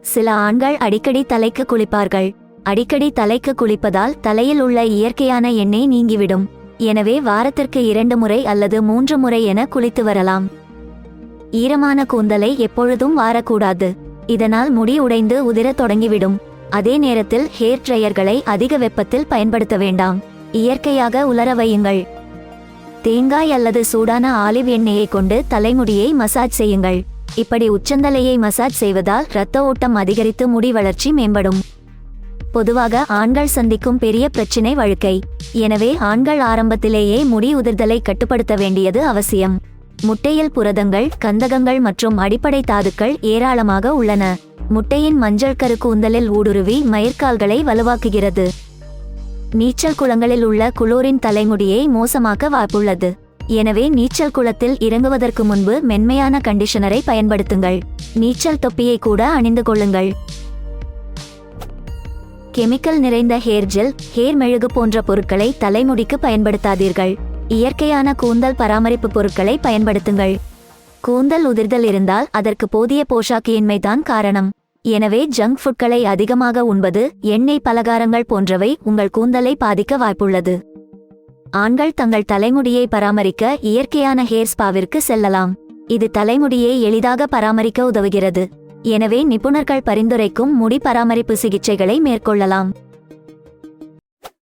சில ஆண்கள் அடிக்கடி தலைக்கு குளிப்பார்கள். அடிக்கடி தலைக்கு குளிப்பதால் தலையில் உள்ள இயற்கையான எண்ணெய் நீங்கிவிடும். எனவே வாரத்திற்கு இரண்டு முறை அல்லது மூன்று முறை என குளித்து வரலாம். ஈரமான கூந்தலை எப்பொழுதும் வாரக்கூடாது. இதனால் முடி உடைந்து உதிரத் தொடங்கிவிடும். அதே நேரத்தில் ஹேர் ட்ரையர்களை அதிக வெப்பத்தில் பயன்படுத்த வேண்டாம். இயற்கையாக உலர வையுங்கள். தேங்காய் அல்லது சூடான ஆலிவ் எண்ணெயை கொண்டு தலைமுடியை மசாஜ் செய்யுங்கள். இப்படி உச்சந்தலையை மசாஜ் செய்வதால் இரத்த ஓட்டம் அதிகரித்து முடி வளர்ச்சி மேம்படும். பொதுவாக ஆண்கள் சந்திக்கும் பெரிய பிரச்சினை வழுக்கை. எனவே ஆண்கள் ஆரம்பத்திலேயே முடி உதிர்தலை கட்டுப்படுத்த வேண்டியது அவசியம். முட்டையில் புரதங்கள் கந்தகங்கள் மற்றும் அடிப்படை தாதுக்கள் ஏராளமாக உள்ளன. முட்டையின் மஞ்சள் கரு கூந்தலில் ஊடுருவி மயிர்கால்களை வலுவாக்குகிறது. நீச்சல் குளங்களில் உள்ள குளோரின் தலைமுடியை மோசமாக்க வாய்ப்புள்ளது. எனவே நீச்சல் குளத்தில் இறங்குவதற்கு முன்பு மென்மையான கண்டிஷனரை பயன்படுத்துங்கள். நீச்சல் தொப்பியை கூட அணிந்து கொள்ளுங்கள். கெமிக்கல் நிறைந்த ஹேர் ஜெல் ஹேர் மெழுகு போன்ற பொருட்களை தலைமுடிக்கு பயன்படுத்தாதீர்கள். இயற்கையான கூந்தல் பராமரிப்பு பொருட்களை பயன்படுத்துங்கள். கூந்தல் உதிர்தல் இருந்தால் அதற்கு போதிய போஷாக்கியின்மைதான் காரணம். எனவே ஜங்க் ஃபுட்களை அதிகமாக உண்பது எண்ணெய் பலகாரங்கள் போன்றவை உங்கள் கூந்தலை பாதிக்க வாய்ப்புள்ளது. ஆண்கள் தங்கள் தலைமுடியை பராமரிக்க இயற்கையான ஹேர் ஸ்பாவிற்கு செல்லலாம். இது தலைமுடியை எளிதாக பராமரிக்க உதவுகிறது. எனவே நிபுணர்கள் பரிந்துரைக்கும் முடி பராமரிப்பு சிகிச்சைகளை மேற்கொள்ளலாம்.